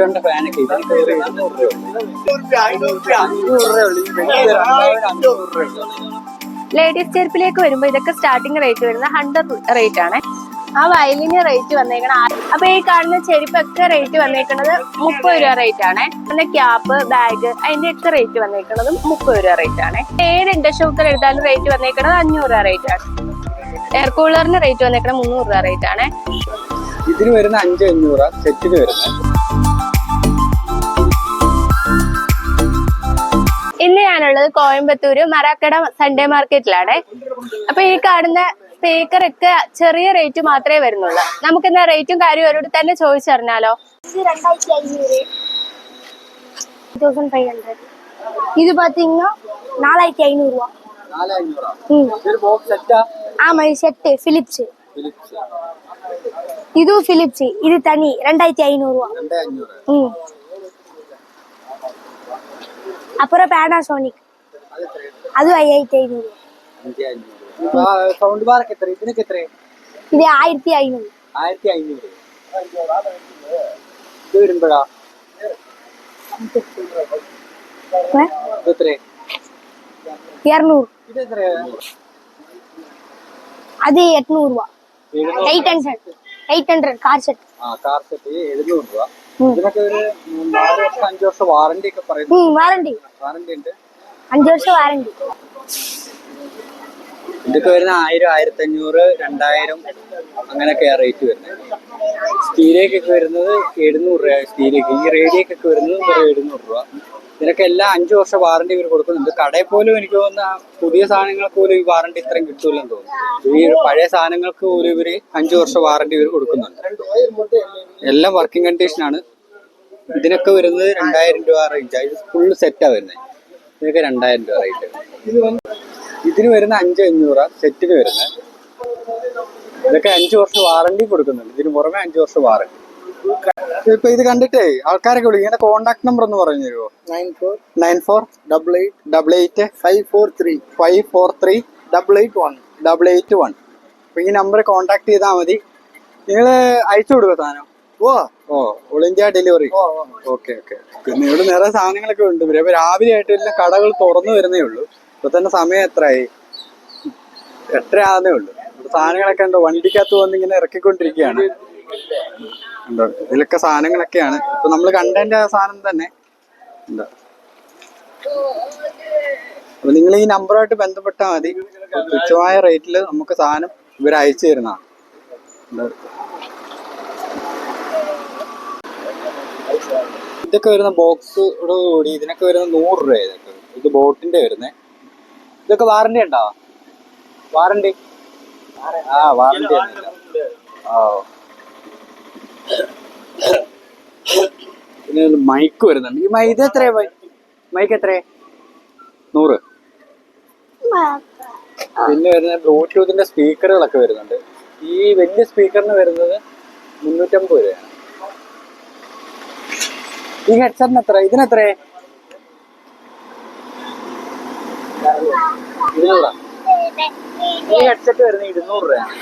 സ്പീക്കറിന്റെ ഫാനൊക്കെ ഇതിനൊക്കെ ഒരു എഴുന്നൂറ് രൂപ അഞ്ഞൂറ് രൂപ. ലേഡീസ് ചെരുപ്പിലേക്ക് വരുമ്പോ ഇതൊക്കെ സ്റ്റാർട്ടിംഗ് റേറ്റ് വരുന്നത് ഹൺഡ്രഡ് റേറ്റ് ആണ്. ആ വയലിന് റേറ്റ് വന്നേക്കണ അപ്പൊ ഈ കാണുന്ന ചെരുപ്പൊക്കെ റേറ്റ് വന്നേക്കുന്നത് മുപ്പത് രൂപ റേറ്റ് ആണ്. പിന്നെ ക്യാപ്പ് ബാഗ് അതിന്റെ ഒക്കെ റേറ്റ് വന്നേക്കുന്നതും മുപ്പത് രൂപ റേറ്റ് ആണ്. ഏത് ഇൻഡക്ഷൻ എടുത്താലും റേറ്റ് വന്നേക്കുന്നത് അഞ്ഞൂറ് രൂപ റേറ്റ് ആണ്. എയർ കൂളറിന് റേറ്റ് വന്നേക്കുന്നത് മുന്നൂറ് രൂപ റേറ്റ് ആണ്. ഇതിന് വരുന്ന അഞ്ച് അഞ്ഞൂറ് സെറ്റിന് വരുന്നത്. ഞാനുള്ളത് കോയമ്പത്തൂര് മറാക്കട സൺഡേ മാർക്കറ്റിലാണ് അപ്പൊ ഈ കാണുന്ന സ്പീക്കർ ഒക്കെ ചെറിയ റേറ്റ് മാത്രമേ വരുന്നുള്ളൂ നമുക്ക് എന്നാ റേറ്റും കാര്യവും അവരോട് തന്നെ ചോദിച്ചറിഞ്ഞാലോ இது ரெண்டாயிரத்தி ஐநூறு தௌசண்ட் ஃபைவ் ஹண்ட்ரட் இது பார்த்தீங்கன்னா நாலாயிரத்தி ஐநூறுரூவா നാല് അഞ്ഞൂറാ ம் ഇതൊരു ബോക്സ് സെറ്റാ ஆமாம் இது செட்டு ஃபிலிப்ஸு ഫിലിപ്സ് இதுவும் ஃபிலிப்ஸு இது தனி ரெண்டாயிரத்தி ஐநூறுரூவா രണ്ട് അഞ്ഞൂറ് ம் அப்புறம் பேனாசோனிக் அதுவும் ஐயாயிரத்தி ஐநூறு അഞ്ച് അഞ്ഞൂറ് സൗണ്ട് ബാറൊക്കെ എത്ര ഇതിനൊക്കെ എത്ര இது ஆயிரத்தி ஐநூறு ആയിരത്തി അഞ്ഞൂറ് ഇത് വരുമ്പോഴാ ഇത് എത്ര இரநூறு ഇത് എത്ര அது எட்நூறுவா eight hundred eight hundred car set ആ കാർ സെറ്റ് എഴുന്നൂറ് രൂപ വാറണ്ടി വാറണ്ടി വാറണ്ടി ഇതൊക്കെ വരുന്ന ആയിരം ആയിരത്തി അഞ്ഞൂറ് രണ്ടായിരം അങ്ങനെയൊക്കെ റേറ്റ് വരുന്നത്. സ്റ്റീലേക്കൊക്കെ വരുന്നത് എഴുന്നൂറ് രൂപ സ്റ്റീലേക്ക് ഈ റേഡിയൊക്കെ വരുന്നത് വെറും എഴുന്നൂറ് രൂപ. ഇതിനൊക്കെ എല്ലാ അഞ്ചു വർഷം വാറണ്ടി ഇവർ കൊടുക്കുന്നുണ്ട്. കടയിൽ പോലും എനിക്ക് തോന്നുന്ന പുതിയ സാധനങ്ങൾക്ക് പോലും ഈ വാറണ്ടി ഇത്രയും കിട്ടൂലെന്ന് തോന്നുന്നു. ഈ പഴയ സാധനങ്ങൾക്ക് പോലും ഇവർ അഞ്ചു വർഷം വാറണ്ടി ഇവർ കൊടുക്കുന്നുണ്ട്. എല്ലാം വർക്കിംഗ് കണ്ടീഷനാണ് ഇതിനൊക്കെ വരുന്നത് രണ്ടായിരം രൂപ റേഞ്ച് ഇത് ഫുള്ള് സെറ്റാ വരുന്നത്. ഇതൊക്കെ രണ്ടായിരം രൂപ റേറ്റ് ഇതിന് വരുന്ന അഞ്ച് അഞ്ഞൂറ് സെറ്റിന് വരുന്നത്. ഇതൊക്കെ അഞ്ചു വർഷം വാറണ്ടി കൊടുക്കുന്നുണ്ട്. ഇതിന് പുറമെ അഞ്ചു വർഷം വാറണ്ടി ഇപ്പൊ ഇത് കണ്ടിട്ടേ ആൾക്കാരൊക്കെ വിളിക്കും. ഇങ്ങനെ കോണ്ടാക്ട് നമ്പർ ഒന്ന് പറഞ്ഞു തരുമോ nine four nine four double eight double eight five four three five four three double eight one double eight one അപ്പൊ ഈ നമ്പർ കോണ്ടാക്ട് ചെയ്താൽ മതി. നിങ്ങൾ അയച്ചു കൊടുക്കുക സാധനം? ഓ ഓ all India delivery okay okay പിന്നെ ഇവിടെ നിറയെ സാധനങ്ങളൊക്കെ ഉണ്ട്. ഇവർ അപ്പൊ രാവിലെ ആയിട്ട് എല്ലാം കടകൾ തുറന്നു വരുന്നേ ഉള്ളൂ. ഇപ്പൊ തന്നെ സമയം എത്രയായി എട്ടര ആകുന്നേ ഉള്ളൂ സാധനങ്ങളൊക്കെ ഉണ്ട്. വണ്ടിക്കകത്ത് വന്ന് ഇങ്ങനെ ഇറക്കിക്കൊണ്ടിരിക്കുകയാണ്. ഉണ്ടോ ഇതിലൊക്കെ സാധനങ്ങളൊക്കെയാണ്. ഇപ്പൊ നമ്മൾ കണ്ടതിന്റെ സാധനം തന്നെ. ഉണ്ടോ അപ്പൊ നിങ്ങൾ ഈ നമ്പറുമായിട്ട് ബന്ധപ്പെട്ടാൽ മതി. തുച്ഛമായ റേറ്റിൽ നമുക്ക് സാധനം ഇവർ അയച്ചു തരുന്നതാണ് ഇതൊക്കെ വരുന്ന ബോക്സ് കൂടി ഇതിനൊക്കെ വരുന്ന നൂറ് രൂപ ഇതൊക്കെ. ഇത് ബോട്ടിന്റെ വരുന്നേ. ഇതൊക്കെ വാറണ്ടി ഉണ്ടാവാ വാറണ്ടി ആ വാറണ്ടി ആ പിന്നെ മൈക്ക് വരുന്നുണ്ട്. ഈ മൈ ഇത് എത്രയാ? മൈക്ക് എത്ര നൂറ്. പിന്നെ വരുന്ന ബ്ലൂടൂത്തിന്റെ സ്പീക്കറുകളൊക്കെ വരുന്നുണ്ട്. ഈ വലിയ സ്പീക്കറിന് വരുന്നത് മുന്നൂറ്റമ്പത് രൂപയാണ്. ഈ ഹെഡ്സെറ്റിന് എത്ര ഇതിനെത്ര ഇരുന്നൂറാ ഈ ഹെഡ്സെറ്റ് വരുന്നത് ഇരുന്നൂറ് രൂപയാണ്.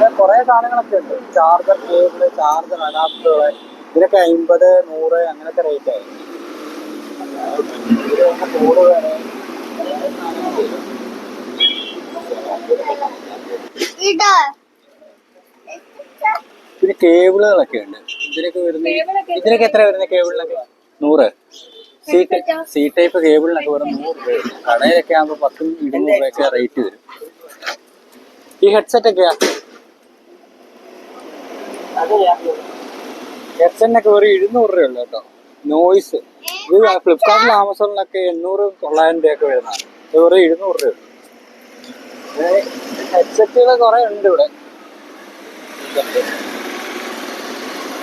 പിന്നെ കുറെ സാധനങ്ങളൊക്കെ ഉണ്ട്. ചാർജർ കേബിൾ ചാർജർ അഡാപ്റ്ററുകൾ ഇതിനൊക്കെ അമ്പത് നൂറ് അങ്ങനത്തെ റേറ്റ് ആയി. പിന്നെ കേബിളുകളൊക്കെ ഉണ്ട്. ഇതിനൊക്കെ വരുന്ന ഇതിനൊക്കെ എത്ര വരുന്ന കേബിളിനൊക്കെ? നൂറ്. സി സി ടൈപ്പ് കേബിളിനൊക്കെ വെറും നൂറ് രൂപ. കടയിലൊക്കെ ആകുമ്പോൾ പത്തും ഇരുന്നൂറ് രൂപയൊക്കെ റേറ്റ് വരും. ഈ ഹെഡ്സെറ്റ് ഒക്കെയാ ഹെഡ്സെറ്റിനൊക്കെ വെറും ഇരുന്നൂറ് രൂപ ഉള്ളു കേട്ടോ. നോയിസ് ഇത് ഫ്ലിപ്കാർട്ടിലും ആമസോണിലൊക്കെ എണ്ണൂറ് തൊള്ളായിരം രൂപയൊക്കെ വരുന്നതാണ് ഇത് വെറും ഇരുന്നൂറ് രൂപ ഹെഡ്സെറ്റുകൾ കുറെ ഉണ്ട് ഇവിടെ.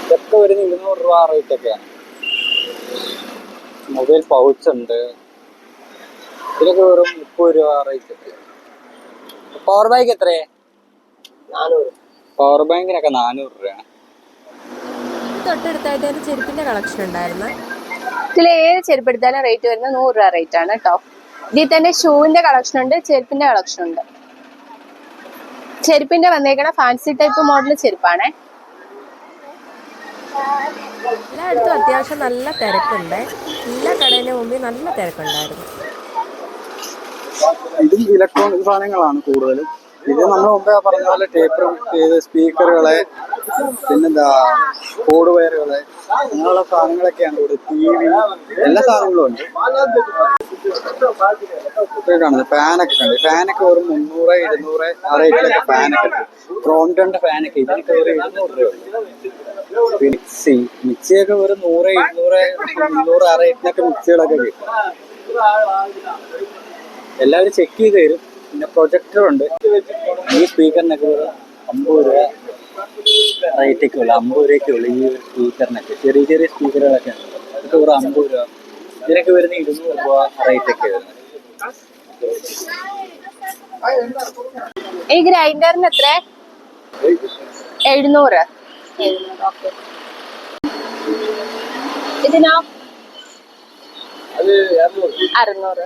ഇതൊക്കെ വരുന്ന ഇരുന്നൂറ് രൂപ റേറ്റൊക്കെയാണ് മൊബൈൽ പൗച്ച് ഉണ്ട്. ഇതൊക്കെ വെറും മുപ്പത് രൂപ റേറ്റ് ഒക്കെ പവർ ബാങ്ക് എത്രയാ? നാനൂറ്. പവർ ബാങ്കിനൊക്കെ നാനൂറ് രൂപയാണ്. തൊട്ടടുത്തായിട്ട് ഒരു ചെരുപ്പിന്റെ കളക്ഷൻ ഉണ്ടായിരുന്നു. ഇതിൽ ഏത് ചെരുപ്പ് എടുത്താലും റേറ്റ് വരുന്നത്? നൂറ് രൂപ റേറ്റ് ആണ് കേട്ടോ ഇതിൽ തന്നെ ഷൂവിന്റെ കളക്ഷൻ ഉണ്ട് ചെരുപ്പിന്റെ കളക്ഷൻ ഉണ്ട്. ചെരുപ്പിന്റെ വന്നേക്കണ ഫാൻസി ടൈപ്പ് മോഡൽ ചെരുപ്പാണേ. എല്ലായിടത്തും അത്യാവശ്യം നല്ല തിരക്കുണ്ട്. എല്ലാ കടയിലെ മുമ്പിൽ നല്ല തിരക്കുണ്ടായിരുന്നു. ഇതിൽ ഇലക്ട്രോണിക് സാധനങ്ങളാണ് കൂടുതലും. ഇത് നമ്മൾ മുമ്പേ പറഞ്ഞ പോലെ ടേപ്പ് ചെയ്ത് സ്പീക്കറുകളെ പിന്നെന്താ കോഡ് വയറുകളെ അങ്ങനെയുള്ള സാധനങ്ങളൊക്കെയാണ് ഇവിടെ ടി വി എല്ലാ സാധനങ്ങളും ഉണ്ട്. കാണുന്നത്. ഫാനൊക്കെ കണ്ട്. ഫാനൊക്കെ ഒരു മുന്നൂറ് ഇരുന്നൂറ് ആ റേറ്റിലൊക്കെ ഫാനൊക്കെ ഉണ്ട്. ഫാനൊക്കെ ഇതിനൊക്കെ ഒരു ഇരുന്നൂറ് രൂപ മിക്സി മിക്സിയൊക്കെ ഒരു നൂറ് ഇരുന്നൂറ് മുന്നൂറ് ആ റേറ്റിനൊക്കെ മിക്സികളൊക്കെ കിട്ടും. എല്ലാവരും ചെക്ക് ചെയ്ത് തരും. പിന്നെ പ്രൊജക്ടറുണ്ട്. ഈ സ്പീക്കറിനൊക്കെ ഒരു അമ്പത് രൂപ റേറ്റൊക്കെ ഉള്ളു. അമ്പത് രൂപയൊക്കെ ഉള്ളു ഈ ഒരു സ്പീക്കറിനൊക്കെ. ചെറിയ ചെറിയ സ്പീക്കറുകളൊക്കെ ഉണ്ട്. അതൊക്കെ ഒരു അമ്പത് രൂപ. ഇതിനൊക്കെ വരുന്ന ഇരുന്നൂറ് രൂപ റേറ്റൊക്കെ വരുന്നത് ഈ ഗ്രൈൻഡറിന് എത്ര? എഴുന്നൂറ്. ഇതിനോ? അറുന്നൂറ്.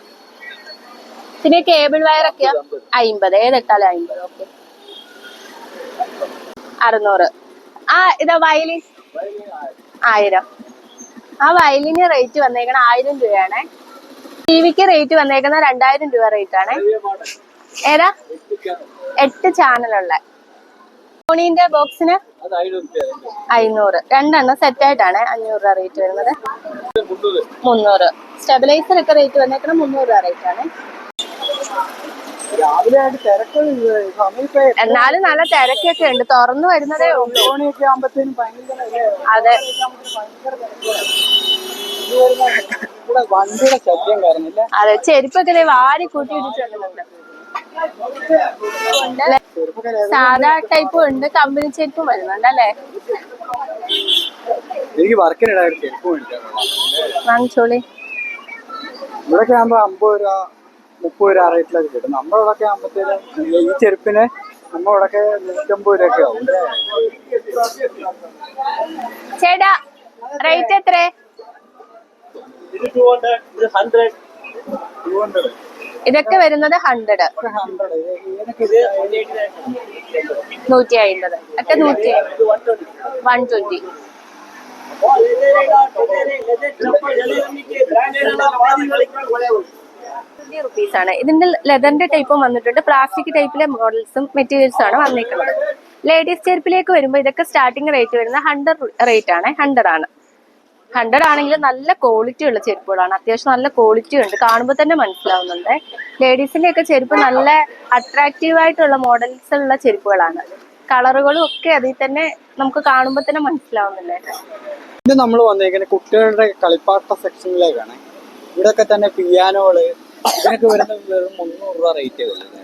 പിന്നെ കേബിൾ വയർ ഒക്കെ അയിമ്പത്. ഏതെട്ടാലും അയിമ്പത്. ഓക്കെ അറുന്നൂറ്. ആ ഇതാ വയലിൻ ആയിരം. ആ വയലിന് റേറ്റ് വന്നേക്കണ ആയിരം രൂപയാണേ. ടി വിക്ക് റേറ്റ് വന്നേക്കുന്ന രണ്ടായിരം രൂപ റേറ്റ് ആണേ. ഏതാ? എട്ട് ചാനലുള്ള സോണീന്റെ ബോക്സിന് അഞ്ഞൂറ് രണ്ടെണ്ണം സെറ്റ് ആയിട്ടാണ് അഞ്ഞൂറ് രൂപ റേറ്റ് വരുന്നത്. മുന്നൂറ്. സ്റ്റെബിലൈസർ ഒക്കെ റേറ്റ് വന്നേക്കണം മുന്നൂറ് രൂപ റേറ്റ് ആണ് രാവിലെ ആയിട്ട് തിരക്ക് സമയം ഇപ്പൊ എന്നാലും നല്ല തിരക്കൊക്കെ ഉണ്ട്. തുറന്നു വരുന്നതേ ഉള്ളൂ? അതെ. അതെ ചെരുപ്പൊക്കെ വാരി കൂട്ടിയിട്ടിട്ടുണ്ട്. സാധാ ടൈപ്പും ഉണ്ട് കമ്പനി ചെരുപ്പും വരുന്നുണ്ട് അല്ലേ? എനിക്ക് വർക്കിനിടാൻ വാങ്ങിച്ചോളി. ഇവിടെ ആകുമ്പോ അമ്പത് രൂപ മുപ്പത് രൂപ റേറ്റിലൊക്കെ കിട്ടും നമ്മുടെ ഇവിടെയൊക്കെ ആകുമ്പോഴത്തേനും ഈ ചെരുപ്പിന് നമ്മുടെ ഇവിടെയൊക്കെ നൂറ്റമ്പത് രൂപയൊക്കെ ആവും ചേട്ടാ റേറ്റ് എത്ര ഇതൊക്കെ വരുന്നത് ഹൺഡ്രഡ് നൂറ്റി അയിമ്പത് ഒക്കെ നൂറ്റി വൺ ട്വന്റി ട്വന്റി റുപ്പീസ് ആണ്. ഇതിന്റെ ലെതറിന്റെ ടൈപ്പും വന്നിട്ടുണ്ട്. പ്ലാസ്റ്റിക് ടൈപ്പിലെ മോഡൽസും മെറ്റീരിയൽസും ആണ് വന്നിട്ടുള്ളത് ലേഡീസ് ചെരുപ്പിലേക്ക് വരുമ്പോൾ ഇതൊക്കെ സ്റ്റാർട്ടിംഗ് റേറ്റ് വരുന്ന ഹൺഡ്രഡ് റേറ്റ് ആണ്. ഹൺഡ്രഡ് ആണ്. ഹൺഡ്രഡ് ആണെങ്കിൽ നല്ല ക്വാളിറ്റി ഉള്ള ചെരുപ്പുകളാണ്. അത്യാവശ്യം നല്ല ക്വാളിറ്റി ഉണ്ട്. കാണുമ്പോൾ തന്നെ മനസ്സിലാവുന്നുണ്ട്. ലേഡീസിന്റെ ഒക്കെ ചെരുപ്പ് നല്ല അട്രാക്റ്റീവ് ആയിട്ടുള്ള മോഡൽസ് ഉള്ള ചെരുപ്പുകളാണ്. കളറുകളും ഒക്കെ അതിൽ തന്നെ നമുക്ക് കാണുമ്പോൾ തന്നെ മനസ്സിലാവുന്നുണ്ട്. നമ്മൾ വന്നേക്കുന്നത് കുട്ടികളുടെ കളിപ്പാട്ട സെക്ഷനിലേക്കാണ് ഇവിടെയൊക്കെ തന്നെ പിയാനോൾ ഇതിനൊക്കെ വരുന്ന വെറും മുന്നൂറ് രൂപ റേറ്റ് വരുന്നത്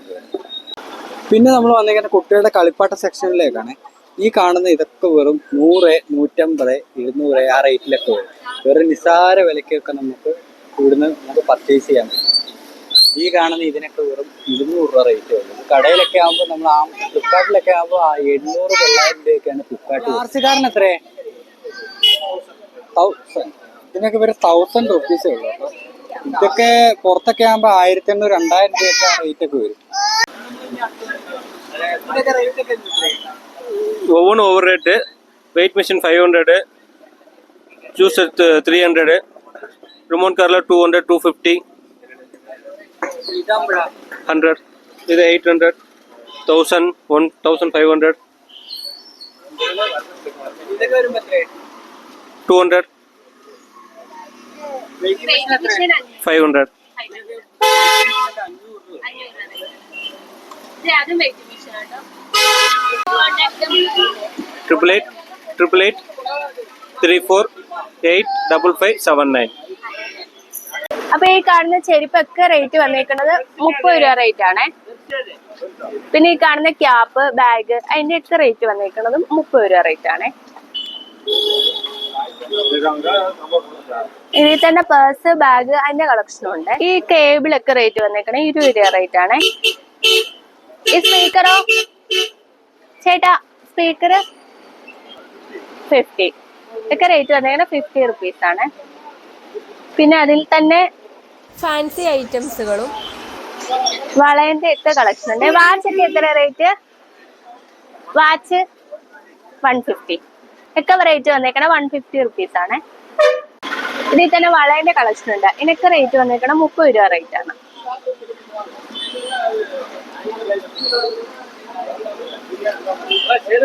പിന്നെ നമ്മൾ വന്നേക്കുന്ന കുട്ടികളുടെ കളിപ്പാട്ട സെക്ഷനിലേക്കാണ് ഈ കാണുന്ന ഇതൊക്കെ വെറും നൂറ് നൂറ്റമ്പത് ഇരുന്നൂറ് ആ റേറ്റിലൊക്കെ വരും വെറും നിസ്സാര വിലക്കൊക്കെ നമുക്ക് ഇവിടുന്ന് നമുക്ക് പർച്ചേസ് ചെയ്യാൻ പറ്റും. ഈ കാണുന്ന ഇതിനൊക്കെ വെറും ഇരുന്നൂറ് രൂപ റേറ്റ് വരും കടയിലൊക്കെ ആകുമ്പോൾ നമ്മൾ ആ ഫ്ലിപ്കാർട്ടിലൊക്കെ ആകുമ്പോൾ ആ എണ്ണൂറ് തൊള്ളായിരം രൂപയൊക്കെയാണ് ഫ്ലിപ്കാർട്ട് ആർസിക്കാരൻ എത്രേ തൗസൻഡ് ഇതിനൊക്കെ വെറും തൗസൻഡ് റുപ്പീസേ ഉള്ളൂ. ഇതൊക്കെ പുറത്തൊക്കെ ആകുമ്പോ ആയിരത്തി എണ്ണൂറ് രണ്ടായിരം രൂപയൊക്കെ റേറ്റൊക്കെ വരും. Oven over rate weight machine five hundred juice three hundred റിമോൺ കാറിൽ two hundred two fifty hundred ഇത് eight hundred thousand one thousand five hundred two hundred five hundred. Triple eight triple eight three four eight double five seven nine അപ്പൊ ഈ കാണുന്ന ചെരുപ്പൊക്കെ rate വന്നേക്കുന്നത് മുപ്പത് രൂപ rate ആണേ. പിന്നെ ഈ കാണുന്ന ക്യാപ്പ് ബാഗ് അതിന്റെ ഒക്കെ റേറ്റ് വന്നേക്കുന്നതും മുപ്പത് രൂപ റേറ്റ് ആണേ. ഇതിൽ തന്നെ പേഴ്സ് ബാഗ് അതിന്റെ കളക്ഷനും ഉണ്ട്. ഈ കേബിൾ ഒക്കെ റേറ്റ് വന്നേക്കണേ ഇരുപത് രൂപ റേറ്റ് ആണേ. ഈ സ്പീക്കറോ ചേട്ടാ സ്പീക്കർ ഫിഫ്റ്റി ഇതൊക്കെ റേറ്റ് വന്നേക്കണേ ഫിഫ്റ്റി റുപ്പീസ് ആണ്. പിന്നെ അതിൽ തന്നെ ഫാൻസി ഐറ്റംസുകളും വളയന്റെ ഒക്കെ കളക്ഷൻ ഉണ്ട്. വാച്ചൊക്കെ എത്ര rate watch one fifty rate വന്നേക്കണ one fifty rupees ആണ്. ഇതിൽ തന്നെ വളയന്റെ കളക്ഷൻ ഉണ്ട്. ഇതിനൊക്കെ റേറ്റ് വന്നേക്കണ മുപ്പത് രൂപ റേറ്റ് ആണ്.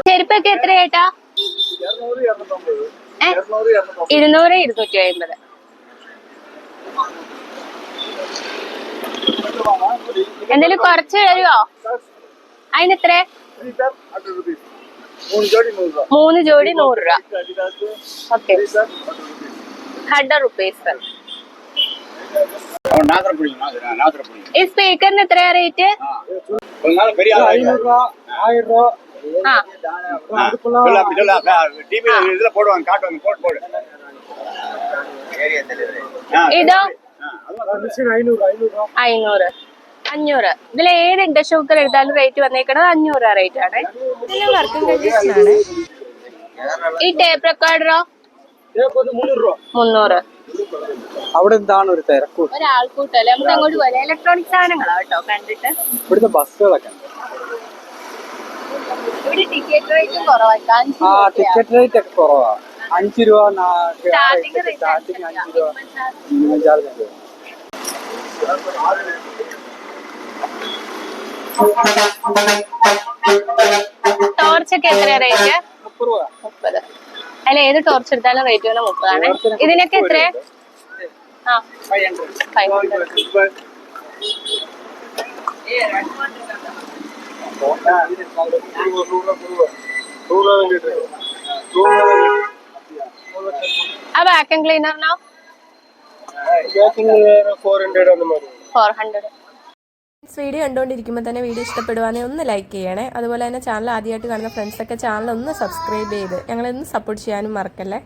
ചെരുപ്പൊക്കെ എത്ര ഏട്ടാ ഇരുന്നൂറ് ഇരുന്നൂറ്റി അമ്പത് എന്തെങ്കിലും കുറച്ച് തരുമോ അതിന് മൂന്ന് ജോഡി നൂറ് രൂപ ഓക്കെ ഹഡ റുപ്പീസ് സർ ഈ സ്പീക്കറിന് എത്രയാ റേറ്റ് ഇതോ ഐനൂറ് അഞ്ഞൂറ്. ഇതിൽ ഏത് ഇൻഡക്ഷൻ കുക്കർ എടുത്താലും റേറ്റ് വന്നേക്കണത് അഞ്ഞൂറ് റേറ്റ് ആണ്. വർക്കിംഗ് കണ്ടീഷൻ ആണ്. ഈ ടേപ്പ് റെക്കോർഡറോ മുന്നൂറ്. അവിടെ എന്താണ് ഒരു തിരക്കൂട്ട് ഒരാൾക്കൂട്ടല്ലേ? നമുക്ക് അങ്ങോട്ട് പോലെ ഇലക്ട്രോണിക് സാധനങ്ങളാ കേട്ടോ കണ്ടിട്ട്. ഇവിടുത്തെ ബസ്സുകളൊക്കെ. ഇവിടെ ടിക്കറ്റ് റേറ്റും ആ ടിക്കറ്റ് റേറ്റ് ഒക്കെ കുറവാ. അഞ്ച് രൂപ സ്റ്റാർട്ടിങ് അഞ്ചാ. രൂപ. ചാർജ് രൂപ. ടോർച്ചൊക്കെ എത്രയാ റേറ്റ് മുപ്പത്. അല്ല ഏത് ടോർച്ച് എടുത്താലും റേറ്റ് വന്ന മുപ്പതാണ്. ഇതിനൊക്കെ എത്രയാ? ആ. ഫൈവ് ഹൺഡ്രഡ് ആ വാക്യൂം ക്ലീനറിനോ ഫോർ ഹൺഡ്രഡ് വീഡിയോ കണ്ടുകൊണ്ടിരിക്കുമ്പോൾ തന്നെ വീഡിയോ ഇഷ്ടപ്പെടുവാണെങ്കിൽ ഒന്ന് ലൈക്ക് ചെയ്യണേ. അതുപോലെ തന്നെ ചാനൽ ആദ്യമായിട്ട് കാണുന്ന ഫ്രണ്ട്സൊക്കെ ചാനൽ ഒന്ന് സബ്സ്ക്രൈബ് ചെയ്ത് ഞങ്ങളൊന്ന് സപ്പോർട്ട് ചെയ്യാനും മറക്കല്ലേ?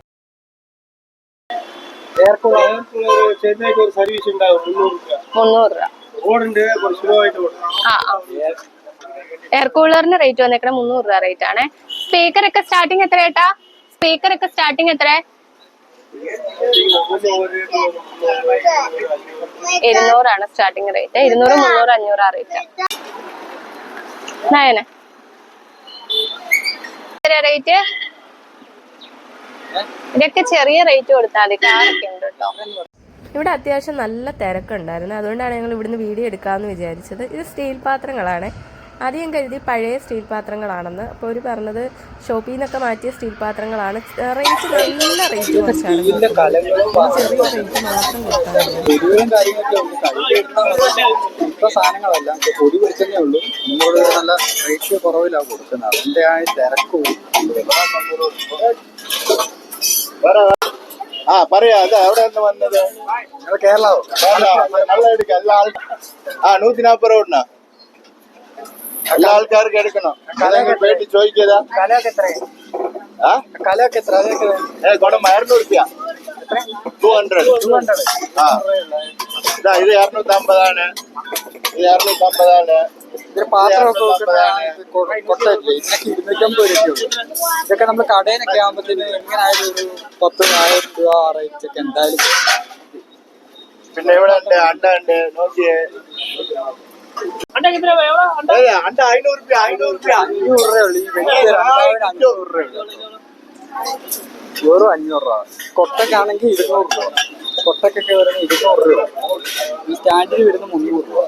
എയർ കൂളറിന് റേറ്റ് വന്നേക്കണ മുന്നൂറ് രൂപ റേറ്റ് ആണ്. സ്പീക്കർ ഒക്കെ സ്റ്റാർട്ടിങ് എത്ര ഏട്ടാ? സ്പീക്കർ ഒക്കെ സ്റ്റാർട്ടിങ് എത്ര ഇരുന്നൂറാണ് സ്റ്റാർട്ടിങ് റേറ്റ് ഇരുന്നൂറ് മുന്നൂറ് അഞ്ഞൂറ് ആ റേറ്റ് നയന. റേറ്റ് ഇതൊക്കെ ചെറിയ റേറ്റ് കൊടുത്താൽ മതി. കാറൊക്കെ ഉണ്ട് കേട്ടോ. ഇവിടെ അത്യാവശ്യം നല്ല തിരക്കുണ്ടായിരുന്നു. അതുകൊണ്ടാണ് ഞങ്ങൾ ഇവിടുന്ന് വീഡിയോ എടുക്കാമെന്ന് വിചാരിച്ചത്. ഇത് സ്റ്റീൽ പാത്രങ്ങളാണ്. ആദ്യം കരുതി പഴയ സ്റ്റീൽ പാത്രങ്ങളാണെന്ന്. അപ്പോൾ അവർ പറഞ്ഞത് ഷോപ്പിൽ നിന്നൊക്കെ മാറ്റിയ സ്റ്റീൽ പാത്രങ്ങളാണ്. റേറ്റ് നല്ല റേറ്റ് കുറച്ചാണ്. ചെറിയ റേറ്റ് മാത്രം ആ തിരക്ക് ആ പറയാ. അതാ എവിടെ നിന്ന് വന്നത്? കേരളോ. കേരള നല്ല എടുക്കാം. എല്ലാ ആ നൂറ്റി നാപ്പത് രൂപ എല്ലാ ആൾക്കാർക്കും എടുക്കണം കലയൊക്കെ പോയിട്ട് ചോദിക്കതാ കലയൊക്കെ എത്ര ആ? കലയൊക്കെ എത്ര? അതൊക്കെ ഏ കൊടം ഇരുന്നൂറ് രൂപ ടു ഹൺഡ്രഡ് ആ. ഇതാ ഇത് ഇരുന്നൂറ്റി അമ്പതാണ് ഇത് ഇരുന്നൂറ്റി അമ്പതാണ് ഇതിന് പാത്രമൊക്കെ വെക്കുന്ന കൊട്ടയില്ലേ? ഇതിനൊക്കെ ഇരുന്നൂറ്റമ്പത് രൂപയുള്ളൂ ഇതൊക്കെ നമ്മൾ കടയിലൊക്കെ ആകുമ്പോഴത്തേന് ഇങ്ങനെ ആയാലും ഒരു പത്ത് ആയിരം രൂപ ആ റേറ്റ് ഒക്കെ എന്തായാലും. പിന്നെ ഇവിടെ ഉണ്ട് അണ്ട ഉണ്ട് നോക്കിയേ. അണ്ട അഞ്ഞൂറ് രൂപ അഞ്ഞൂറ് രൂപ അഞ്ഞൂറ് രൂപ ഈ വലിയ രണ്ടായിരം അഞ്ഞൂറ് രൂപയുള്ളൂ വെറും അഞ്ഞൂറ് രൂപ. കൊട്ടക്കാണെങ്കിൽ ഇരുന്നൂറ് രൂപ. കൊട്ടക്കൊക്കെ വരുന്ന ഇരുന്നൂറ് രൂപ. ഈ സ്റ്റാൻഡിൽ വരുന്ന മുന്നൂറ് രൂപ.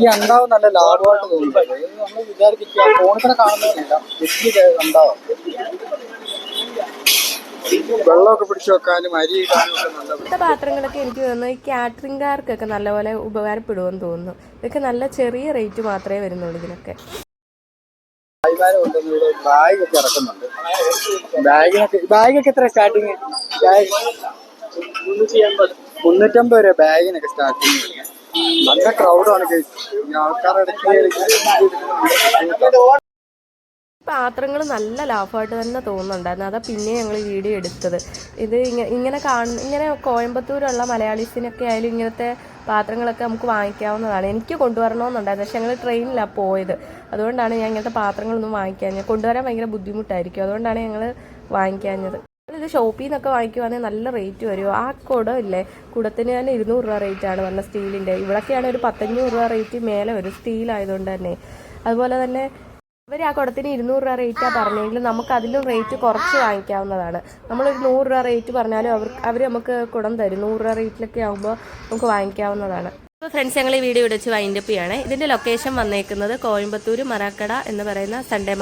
ഈ അണ്ടാവ് നല്ല ലാഭമായിട്ട് തോന്നുന്നുണ്ട് നമ്മൾ വിചാരിക്കുക ഫോണിൽ കാണുന്നില്ല വലിയ അണ്ടാവും. വെള്ളമൊക്കെ പിടിച്ചു വെക്കാനും അരി ഇങ്ങനത്തെ പാത്രങ്ങളൊക്കെ എനിക്ക് തോന്നുന്നു ഈ കാറ്ററിംഗുകാർക്കൊക്കെ നല്ലപോലെ ഉപകാരപ്പെടുമെന്ന് തോന്നുന്നു. ഇതൊക്കെ നല്ല ചെറിയ റേറ്റ് മാത്രമേ വരുന്നുള്ളൂ ഇതിനൊക്കെ. ബാഗ് ഒക്കെ ഇറക്കുന്നുണ്ട്. ബാഗിനൊക്കെ ബാഗൊക്കെ എത്ര സ്റ്റാർട്ടിങ് ബാഗ് മുന്നൂറ്റമ്പത് രൂപ ബാഗിനൊക്കെ സ്റ്റാർട്ടിങ് നല്ല ക്രൗഡാണ് ആൾക്കാരുടെ പാത്രങ്ങൾ നല്ല ലാഭമായിട്ട് തന്നെ തോന്നുന്നുണ്ടായിരുന്നു. അതാ പിന്നെ ഞങ്ങൾ വീഡിയോ എടുത്തത്. ഇത് ഇങ്ങനെ ഇങ്ങനെ കാണുന്ന ഇങ്ങനെ കോയമ്പത്തൂരുള്ള മലയാളീസിനൊക്കെ ആയാലും ഇങ്ങനത്തെ പാത്രങ്ങളൊക്കെ നമുക്ക് വാങ്ങിക്കാവുന്നതാണ്. എനിക്ക് കൊണ്ടുവരണമെന്നുണ്ടായിരുന്നു. പക്ഷെ ഞങ്ങൾ ട്രെയിനിലാണ് പോയത്. അതുകൊണ്ടാണ് ഞാൻ ഇങ്ങനത്തെ പാത്രങ്ങളൊന്നും വാങ്ങിക്കാഞ്ഞത്. കൊണ്ടുവരാൻ ഭയങ്കര ബുദ്ധിമുട്ടായിരിക്കും. അതുകൊണ്ടാണ് ഞങ്ങൾ വാങ്ങിക്കാഞ്ഞത്. ഇത് ഷോപ്പിൽ നിന്നൊക്കെ വാങ്ങിക്കുവാണെങ്കിൽ നല്ല റേറ്റ് വരും ആ കുടം ഇല്ലേ? കുടത്തിന് തന്നെ ഇരുന്നൂറ് രൂപ റേറ്റ് ആണ് പറഞ്ഞ സ്റ്റീലിന്റെ ഇവിടൊക്കെയാണ് ഒരു പത്തഞ്ഞൂറ് രൂപ റേറ്റ് മേലെ വരും. സ്റ്റീലായതുകൊണ്ട് തന്നെ. അതുപോലെ തന്നെ അവർ ആ കുടത്തിന് ഇരുന്നൂറ് രൂപ റേറ്റാണ് പറഞ്ഞെങ്കിൽ നമുക്ക് അതിലും റേറ്റ് കുറച്ച് വാങ്ങിക്കാവുന്നതാണ്. നമ്മളൊരു നൂറ് രൂപ റേറ്റ് പറഞ്ഞാലും അവർ അവർ നമുക്ക് കുടം തരും. നൂറ് രൂപ റേറ്റിലൊക്കെ ആകുമ്പോൾ നമുക്ക് വാങ്ങിക്കാവുന്നതാണ്. അപ്പോൾ ഫ്രണ്ട്സ് ഞങ്ങൾ ഈ വീഡിയോ വെച്ച് വൈൻഡപ്പ് ചെയ്യാണ്. ഇതിന്റെ ലൊക്കേഷൻ വന്നേക്കുന്നത് കോയമ്പത്തൂർ മറാക്കട എന്ന് പറയുന്ന സൺഡേ